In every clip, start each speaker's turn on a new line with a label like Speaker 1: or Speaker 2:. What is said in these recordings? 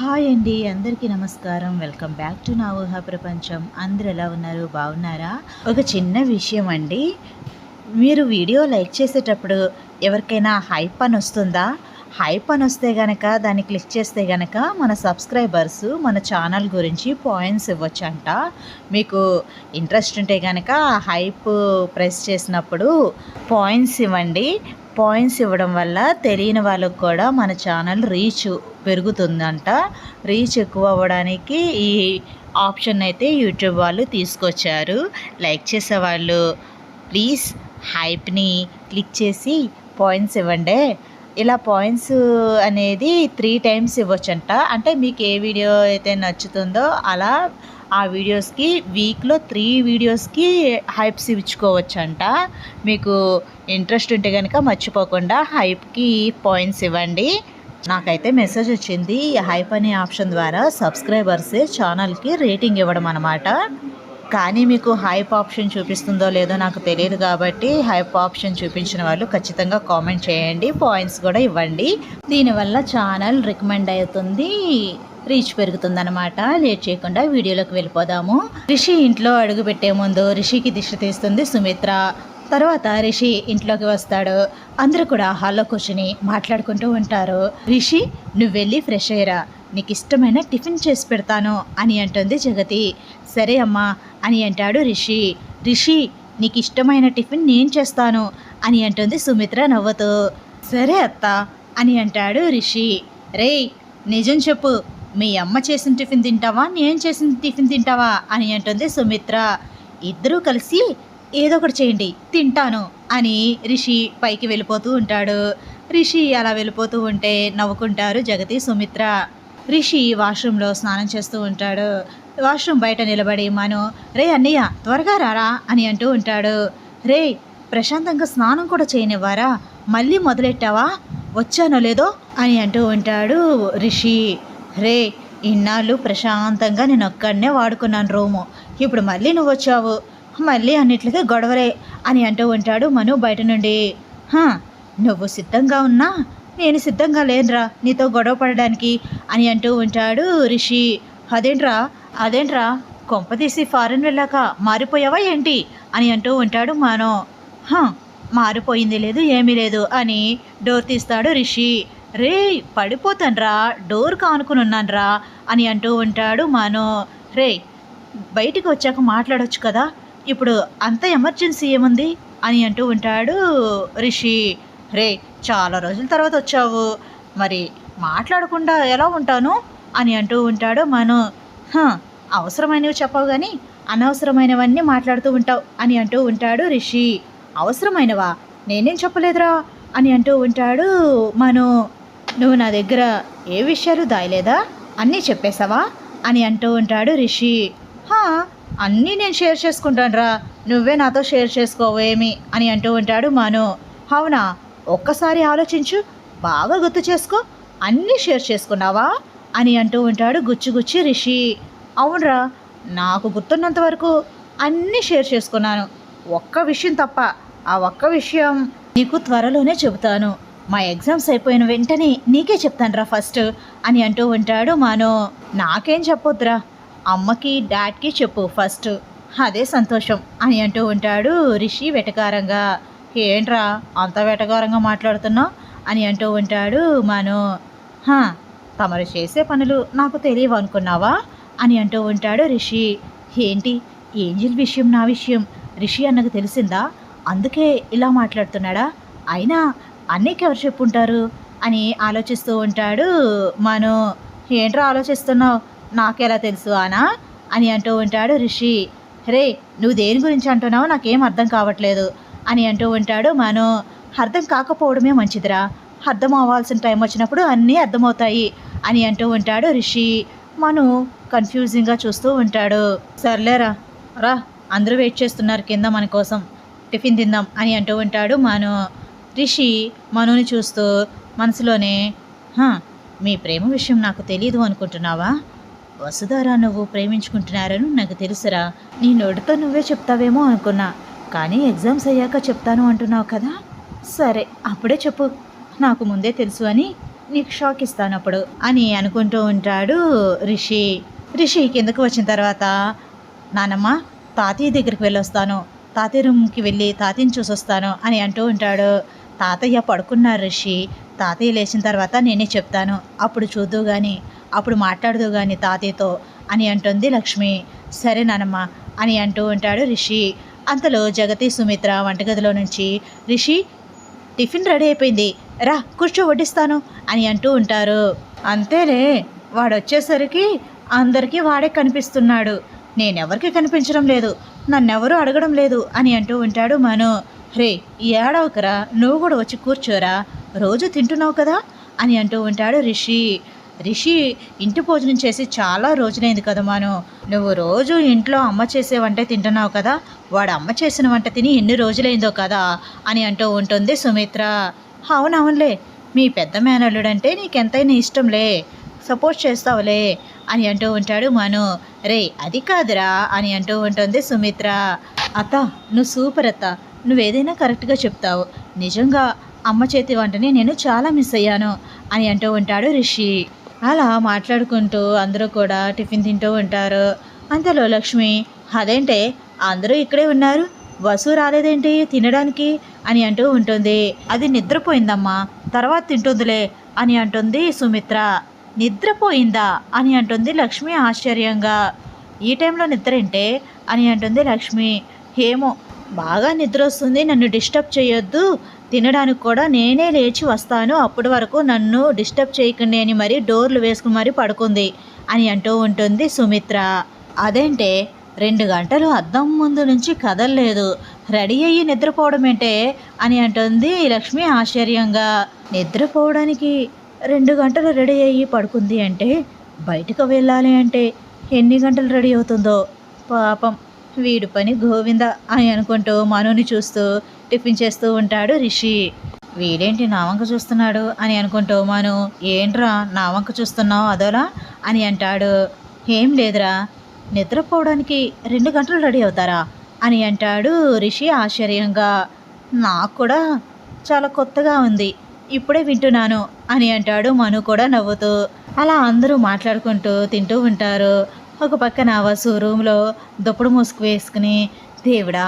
Speaker 1: Hi అండి అందరికీ నమస్కారం. వెల్కమ్ బ్యాక్ టు నా ఊహా ప్రపంచం. అందరు ఎలా ఉన్నారు? బాగున్నారా? ఒక చిన్న విషయం అండి. మీరు వీడియో లైక్ చేసేటప్పుడు ఎవరికైనా హైప్ అని వస్తుందా? హైప్ అని వస్తే గనక దాన్ని క్లిక్ చేస్తే గనక మన సబ్స్క్రైబర్స్ మన ఛానల్ గురించి పాయింట్స్ ఇవ్వచ్చంట. మీకు ఇంట్రెస్ట్ ఉంటే గనక హైప్ ప్రెస్ చేసినప్పుడు పాయింట్స్ ఇవ్వండి. పాయింట్స్ ఇవ్వడం వల్ల తెలియని వాళ్ళకు కూడా మన ఛానల్ రీచ్ పెరుగుతుందంట. రీచ్ ఎక్కువ అవ్వడానికి ఈ ఆప్షన్ అయితే యూట్యూబ్ వాళ్ళు తీసుకొచ్చారు. లైక్ చేసేవాళ్ళు ప్లీజ్ హైప్ని క్లిక్ చేసి పాయింట్స్ ఇవ్వండి. ఇలా పాయింట్స్ అనేది త్రీ టైమ్స్ ఇవ్వచ్చంట. అంటే మీకు ఏ వీడియో అయితే నచ్చుతుందో అలా ఆ వీడియోస్కి వీక్లో త్రీ వీడియోస్కి హైప్స్ ఇచ్చుకోవచ్చంట. మీకు ఇంట్రెస్ట్ ఉంటే కనుక మర్చిపోకుండా హైప్కి పాయింట్స్ ఇవ్వండి. నాకైతే మెసేజ్ వచ్చింది హైప్ అనే ఆప్షన్ ద్వారా సబ్స్క్రైబర్సే ఛానల్కి రేటింగ్ ఇవ్వడం అనమాట కానీ మీకు హైప్ ఆప్షన్ చూపిస్తుందో లేదో నాకు తెలియదు కాబట్టి హైప్ ఆప్షన్ చూపించిన వాళ్ళు ఖచ్చితంగా కామెంట్ చేయండి పాయింట్స్ కూడా ఇవ్వండి. దీనివల్ల ఛానల్ రికమెండ్ అవుతుంది రీచ్ పెరుగుతుందనమాట లేట్ చేయకుండా వీడియోలోకి వెళ్ళిపోదాము. రిషి ఇంట్లో అడుగు పెట్టే ముందు రిషికి దిష్టి తీస్తుంది సుమిత్ర. తర్వాత రిషి ఇంట్లోకి వస్తాడు. అందరూ కూడా హాల్లో కూర్చుని మాట్లాడుకుంటూ ఉంటారు. రిషి నువ్వు వెళ్ళి ఫ్రెష్ అయ్యరా. నీకు ఇష్టమైన టిఫిన్ చేసి పెడతాను అని అంటుంది జగతి. సరే అమ్మా అని అంటాడు రిషి. రిషి నీకు ఇష్టమైన టిఫిన్ నేను చేస్తాను అని అంటుంది సుమిత్ర నవ్వుతూ. సరే అత్త అని అంటాడు రిషి. రేయ్ నిజం చెప్పు. మీ అమ్మ చేసిన టిఫిన్ తింటావా? నేను చేసిన టిఫిన్ తింటావా? అని అంటుంది సుమిత్ర. ఇద్దరూ కలిసి ఏదో ఒకటి చేయండి తింటాను అని రిషి పైకి వెళ్ళిపోతూ ఉంటాడు. రిషి అలా వెళ్ళిపోతూ ఉంటే నవ్వుకుంటారు జగతి సుమిత్ర. రిషి వాష్రూమ్లో స్నానం చేస్తూ ఉంటాడు. వాష్రూమ్ బయట నిలబడి మను రే అన్నయ్య త్వరగా రారా అని అంటూ ఉంటాడు. రే ప్రశాంతంగా స్నానం కూడా చేయనివ్వారా? మళ్ళీ మొదలెట్టావా? వచ్చానో లేదో? అని అంటూ ఉంటాడు రిషి. రే ఇన్నాళ్ళు ప్రశాంతంగా నేను ఒక్కడనే వాడుకున్నాను రూము. ఇప్పుడు మళ్ళీ నువ్వు వచ్చావు మళ్ళీ అన్నిట్లకి గొడవలే అని అంటూ ఉంటాడు మను బయట నుండి. నువ్వు సిద్ధంగా ఉన్నా? నేను సిద్ధంగా లేనురా నీతో గొడవ పడడానికి అని అంటూ ఉంటాడు రిషి. అదేంట్రా అదేంట్రా? కొంపతీసి ఫారెన్ వెళ్ళాక మారిపోయావా ఏంటి? అని అంటూ ఉంటాడు మానో. మారిపోయింది లేదు ఏమీ లేదు అని డోర్ తీస్తాడు రిషి. రే పడిపోతాన్రా డోర్ కానుకుని ఉన్నాన్రా అని అంటూ ఉంటాడు మానో. రే బయటికి వచ్చాక మాట్లాడొచ్చు కదా? ఇప్పుడు అంత ఎమర్జెన్సీ ఏముంది? అని అంటూ ఉంటాడు రిషి. రే చాలా రోజుల తర్వాత వచ్చావు. మరి మాట్లాడకుండా ఎలా ఉంటాను? అని అంటూ ఉంటాడు మను. అవసరమైనవి చెప్పవు కానీ అనవసరమైనవన్నీ మాట్లాడుతూ ఉంటావు అని అంటూ ఉంటాడు రిషి. అవసరమైనవా? నేనేం చెప్పలేదురా? అని అంటూ ఉంటాడు మను. నువ్వు నా దగ్గర ఏ విషయాలు దాయలేదా? అన్నీ చెప్పేశావా? అని అంటూ ఉంటాడు రిషి. "హా, అన్నీ నేను షేర్ చేసుకుంటానురా. నువ్వే నాతో షేర్ చేసుకోవేమి అని అంటూ ఉంటాడు మను. అవునా? ఒక్కసారి ఆలోచించు. బాగా గుర్తు చేసుకో. అన్నీ షేర్ చేసుకున్నావా? అని అంటూ ఉంటాడు గుచ్చి గుచ్చి రిషి. అవునరా నాకు గుర్తున్నంత వరకు అన్నీ షేర్ చేసుకున్నాను. ఒక్క విషయం తప్ప ఆ ఒక్క విషయం నీకు త్వరలోనే చెబుతాను. మా ఎగ్జామ్స్ అయిపోయిన వెంటనే నీకే చెప్తానురా ఫస్ట్ అని అంటూ ఉంటాడు మాను. నాకేం చెప్పొద్దురా? అమ్మకి డాడ్కి చెప్పు ఫస్ట్. అదే సంతోషం అని అంటూ ఉంటాడు రిషి వెటకారంగా. ఏంట్రా అంత వెటకారంగా మాట్లాడుతున్నావు? అని అంటూ ఉంటాడు మను. తమరు చేసే పనులు నాకు తెలియవు అనుకున్నావా అని అంటూ ఉంటాడు రిషి. ఏంటి ఏంజిల్ విషయం నా విషయం? రిషి అన్నకు తెలిసిందా? అందుకే ఇలా మాట్లాడుతున్నాడా? అయినా అన్నయ్యకి ఎవరు చెప్పుంటారు? అని ఆలోచిస్తూ ఉంటాడు మను. ఏంట్రా ఆలోచిస్తున్నావు? నాకెలా తెలుసు అనా? అని అంటూ ఉంటాడు రిషి. రే నువ్వు దేని గురించి అంటున్నావో నాకేం అర్థం కావట్లేదు. అని అంటూ ఉంటాడు మను. అర్థం కాకపోవడమే మంచిదిరా. అర్థం అవ్వాల్సిన టైం వచ్చినప్పుడు అన్నీ అర్థమవుతాయి అని అంటూ ఉంటాడు రిషి. మను కన్ఫ్యూజింగ్గా చూస్తూ ఉంటాడు. సర్లేరా రా అందరూ వెయిట్ చేస్తున్నారు కింద మన కోసం. టిఫిన్ తిందాం అని అంటూ ఉంటాడు మను. రిషి మనుని చూస్తూ మనసులోనే మీ ప్రేమ విషయం నాకు తెలియదు అనుకుంటున్నావా? వసుధారా నువ్వు ప్రేమించుకుంటున్నారని నాకు తెలుసురా. నీ నోటితో నువ్వే చెప్తావేమో అనుకున్నా. కానీ ఎగ్జామ్స్ అయ్యాక చెప్తాను అంటున్నావు కదా? సరే అప్పుడే చెప్పు. నాకు ముందే తెలుసు అని నీకు షాక్ ఇస్తాను అప్పుడు అని అనుకుంటూ ఉంటాడు రిషి. రిషి కిందకు వచ్చిన తర్వాత నానమ్మ తాతయ్య దగ్గరికి వెళ్ళొస్తాను. తాతయ్య రూమ్కి వెళ్ళి తాతయ్యని చూసొస్తాను అని అంటూ ఉంటాడు. తాతయ్య పడుకున్నారు రిషి. తాతయ్య లేచిన తర్వాత నేనే చెప్తాను. అప్పుడు చూద్దు కానీ అప్పుడు మాట్లాడదు కానీ తాతయ్యతో అని అంటుంది లక్ష్మి. సరే నానమ్మ అని అంటూ ఉంటాడు రిషి. అంతలో జగతి సుమిత్ర వంటగదిలో నుంచి రిషి టిఫిన్ రెడీ అయిపోయింది. రా కూర్చో వడ్డిస్తాను అని అంటూ ఉంటారు. అంతేలే వాడు వచ్చేసరికి అందరికీ వాడే కనిపిస్తున్నాడు. నేనెవరికి కనిపించడం లేదు. నన్నెవరూ అడగడం లేదు అని అంటూ ఉంటాడు మను. రే ఏడవకరా నువ్వు కూడా వచ్చి కూర్చోరా. రోజు తింటున్నావు కదా? అని అంటూ ఉంటాడు రిషి. రిషి ఇంటి భోజనం చేసి చాలా రోజులైంది కదా మాను. నువ్వు రోజు ఇంట్లో అమ్మ చేసే వంట తింటున్నావు కదా? వాడు అమ్మ చేసిన వంట తిని ఎన్ని రోజులైందో కదా? అని అంటూ ఉంటుంది సుమిత్ర. అవునవునులే మీ పెద్ద మేనల్లుడంటే నీకెంతైనా ఇష్టంలే. సపోర్ట్ చేస్తావులే అని అంటూ ఉంటాడు మను. రే అది కాదురా అని అంటూ ఉంటుంది సుమిత్ర. అత్త నువ్వు సూపర్ అత్త. నువ్వేదైనా కరెక్ట్గా చెప్తావు. నిజంగా అమ్మ చేతి వంటని నేను చాలా మిస్ అయ్యాను అని అంటూ ఉంటాడు రిషి. అలా మాట్లాడుకుంటూ అందరూ కూడా టిఫిన్ తింటూ ఉంటారు. అంతలో లక్ష్మి అదేంటే అందరూ ఇక్కడే ఉన్నారు. వసు రాలేదేంటి తినడానికి? అని అంటూ ఉంటుంది. అది నిద్రపోయిందమ్మా. తర్వాత తింటుందిలే అని అంటుంది సుమిత్ర. నిద్రపోయిందా? అని అంటుంది లక్ష్మి ఆశ్చర్యంగా. ఈ టైంలో నిద్ర ఏంటే అని అంటుంది లక్ష్మి. ఏమో బాగా నిద్ర వస్తుంది. నన్ను డిస్టర్బ్ చేయొద్దు. తినడానికి కూడా నేనే లేచి వస్తాను. అప్పటి వరకు నన్ను డిస్టర్బ్ చేయకండి అని మరి డోర్లు వేసుకుని మరి పడుకుంది అని అంటూ ఉంటుంది సుమిత్ర. అదేంటే రెండు గంటలు అద్దం ముందు నుంచి కదలలేదు. రెడీ అయ్యి నిద్రపోవడం ఏంటే అని అంటుంది లక్ష్మి ఆశ్చర్యంగా. నిద్రపోవడానికి రెండు గంటలు రెడీ అయ్యి పడుకుంది అంటే బయటకు వెళ్ళాలి అంటే ఎన్ని గంటలు రెడీ అవుతుందో? పాపం వీడి పని గోవింద అని అనుకుంటూ మనుని చూస్తూ టిఫిన్ చేస్తూ ఉంటాడు రిషి. వీడేంటి నా వంక చూస్తున్నాడు? అని అనుకుంటూ మాను. ఏంట్రా నా వంక చూస్తున్నావు అదోలా? అని అంటాడు. ఏం లేదురా నిద్రపోవడానికి రెండు గంటలు రెడీ అవుతారా? అని అంటాడు రిషి ఆశ్చర్యంగా. నాకు కూడా చాలా కొత్తగా ఉంది ఇప్పుడే వింటున్నాను అని అంటాడు మను కూడా నవ్వుతూ. అలా అందరూ మాట్లాడుకుంటూ తింటూ ఉంటారు. ఒక పక్కన వసు రూమ్లో దుప్పుడు మూసుకు వేసుకుని దేవుడా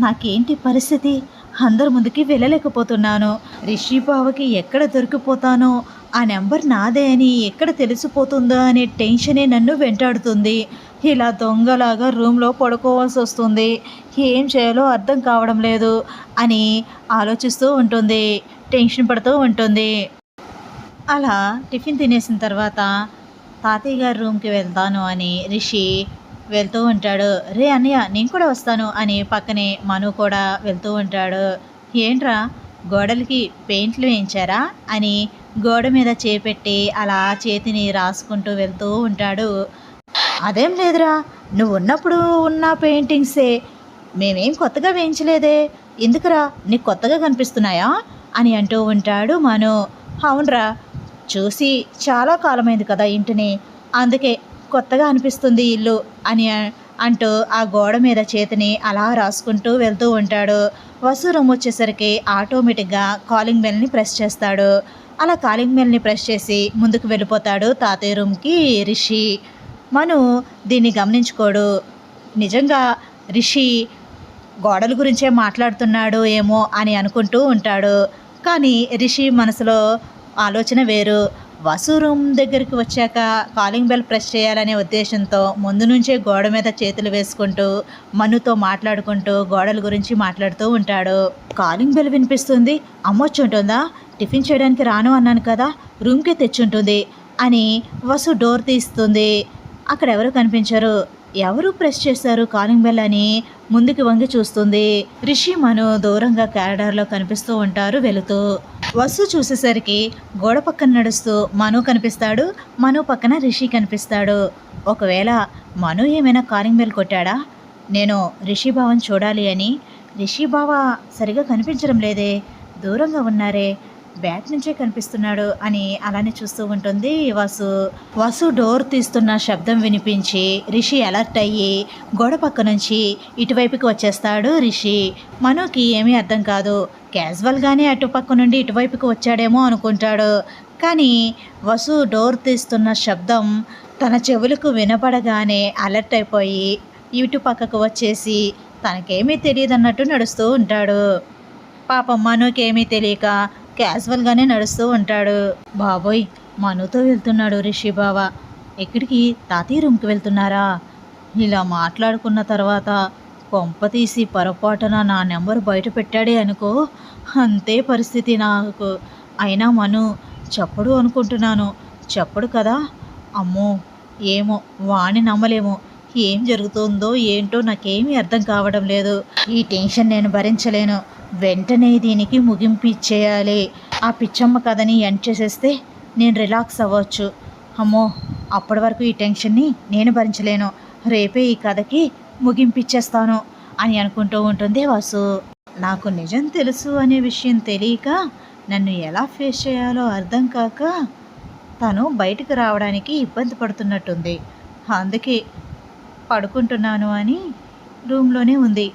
Speaker 1: నాకేంటి పరిస్థితి? అందరి ముందుకి వెళ్ళలేకపోతున్నాను. రిషి బావకి ఎక్కడ దొరికిపోతానో ఆ నెంబర్ నాదే అని ఎక్కడ తెలిసిపోతుందో అనే టెన్షనే నన్ను వెంటాడుతుంది. ఇలా దొంగలాగా రూమ్లో పడుకోవాల్సి వస్తుంది. ఏం చేయాలో అర్థం కావడం లేదు అని ఆలోచిస్తూ ఉంటుంది. టెన్షన్ పడుతూ ఉంటుంది. అలా టిఫిన్ తినేసిన తర్వాత తాతయ్య గారి రూమ్కి వెళ్తాను అని రిషి వెళ్తూ ఉంటాడు. రే అన్నయ్య నేను కూడా వస్తాను అని పక్కనే మను కూడా వెళ్తూ ఉంటాడు. ఏంట్రా గోడలకి పెయింట్లు వేయించారా? అని గోడ మీద చేపెట్టి అలా చేతిని రాసుకుంటూ వెళ్తూ ఉంటాడు. అదేం లేదురా నువ్వు ఉన్నప్పుడు ఉన్న పెయింటింగ్సే. మేమేం కొత్తగా వేయించలేదే. ఎందుకురా నీకు కొత్తగా కనిపిస్తున్నాయా? అని అంటూ ఉంటాడు మను. అవునరా చూసి చాలా కాలమైంది కదా ఇంటిని. అందుకే కొత్తగా అనిపిస్తుంది ఇల్లు అని అంటూ ఆ గోడ మీద చేతిని అలా రాసుకుంటూ వెళ్తూ ఉంటాడు. వసు రూమ్ వచ్చేసరికి ఆటోమేటిక్గా కాలింగ్ బెల్ని ప్రెస్ చేస్తాడు. అలా కాలింగ్ బెల్ని ప్రెస్ చేసి ముందుకు వెళ్ళిపోతాడు తాతయ్య రూమ్కి రిషి. మను దీన్ని గమనించుకోడు. నిజంగా రిషి గోడల గురించే మాట్లాడుతున్నాడు ఏమో అని అనుకుంటూ ఉంటాడు. కానీ రిషి మనసులో ఆలోచన వేరు. వసు రూమ్ దగ్గరికి వచ్చాక కాలింగ్ బెల్ ప్రెస్ చేయాలనే ఉద్దేశంతో ముందు నుంచే గోడ మీద చేతులు వేసుకుంటూ మనుతో మాట్లాడుకుంటూ గోడల గురించి మాట్లాడుతూ ఉంటాడు. కాలింగ్ బెల్ వినిపిస్తుంది. అమ్మొచ్చి ఉంటుందా? టిఫిన్ చేయడానికి రాను అన్నాను కదా రూమ్కే తెచ్చుంటుంది అని వసు డోర్ తీస్తుంది. అక్కడ ఎవరు కనిపించరు? ఎవరు ప్రెస్ చేశారు కాలింగ్ బెల్ అని ముందుకు వంగి చూస్తుంది. రిషి మను దూరంగా క్యారిడార్లో కనిపిస్తూ ఉంటారు వెళుతూ. వసు చూసేసరికి గోడ పక్కన నడుస్తూ మను కనిపిస్తాడు. మను పక్కన రిషి కనిపిస్తాడు. ఒకవేళ మను ఏమైనా కాలింగ్ బెల్ కొట్టాడా? నేను రిషి బావని చూడాలి అని. రిషి బావ సరిగా కనిపించడం లేదే. దూరంగా ఉన్నారే. బ్యాక్ నుంచే కనిపిస్తున్నాడు అని అలానే చూస్తూ ఉంటుంది. వసు వసు డోర్ తీస్తున్న శబ్దం వినిపించి రిషి అలర్ట్ అయ్యి గోడ పక్క నుంచి ఇటువైపుకి వచ్చేస్తాడు రిషి. మనోకి ఏమీ అర్థం కాదు. క్యాజువల్గానే అటుపక్క నుండి ఇటువైపుకి వచ్చాడేమో అనుకుంటాడు. కానీ వసు డోర్ తీస్తున్న శబ్దం తన చెవులకు వినపడగానే అలర్ట్ అయిపోయి ఇటు పక్కకు వచ్చేసి తనకేమీ తెలియదన్నట్టు నడుస్తూ ఉంటాడు. పాపం మనోకేమీ తెలియక క్యాజువల్గానే నడుస్తూ ఉంటాడు. బాబోయ్ మనుతో వెళ్తున్నాడు రిషి బావ. ఎక్కడికి? తాతయ్య రూమ్కి వెళ్తున్నారా? ఇలా మాట్లాడుకున్న తర్వాత కొంప తీసి పొరపాటున నా నెంబర్ బయట పెట్టాడే అనుకో అంతే పరిస్థితి నాకు. అయినా మను చెప్పడు అనుకుంటున్నాను. చెప్పడు కదా? అమ్మో ఏమో వాణి నమ్మలేము. ఏం జరుగుతుందో ఏంటో నాకేమీ అర్థం కావడం లేదు. ఈ టెన్షన్ నేను భరించలేను. వెంటనే దీనికి ముగింపు ఇచ్చేయాలి. ఆ పిచ్చమ్మ కథని ఎండ్ చేసేస్తే నేను రిలాక్స్ అవ్వచ్చు. అమ్మో అప్పటి వరకు ఈ టెన్షన్ని నేను భరించలేను. రేపే ఈ కథకి ముగింపిచ్చేస్తాను అని అనుకుంటూ ఉంటుంది వాసు. నాకు నిజం తెలుసు అనే విషయం తెలియక నన్ను ఎలా ఫేస్ చేయాలో అర్థం కాక తను బయటకు రావడానికి ఇబ్బంది పడుతున్నట్టుంది. అందుకే పడుకుంటున్నాను అని రూమ్లోనే ఉంది.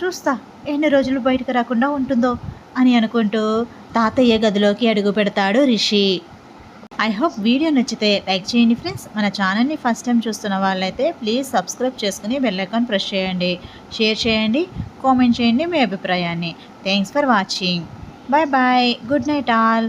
Speaker 1: చూస్తా. ఎన్ని రోజులు బయటకు రాకుండా ఉంటుందో అని అనుకుంటూ తాతయ్య గదిలోకి అడుగు పెడతాడు రిషి. ఐ హోప్ వీడియో నచ్చితే లైక్ చేయండి ఫ్రెండ్స్. మన ఛానల్ని ఫస్ట్ టైం చూస్తున్న వాళ్ళైతే ప్లీజ్ సబ్స్క్రైబ్ చేసుకుని బెల్లైకాన్ ప్రెస్ చేయండి. షేర్ చేయండి కామెంట్ చేయండి మీ అభిప్రాయాన్ని. Thanks for watching bye bye good night all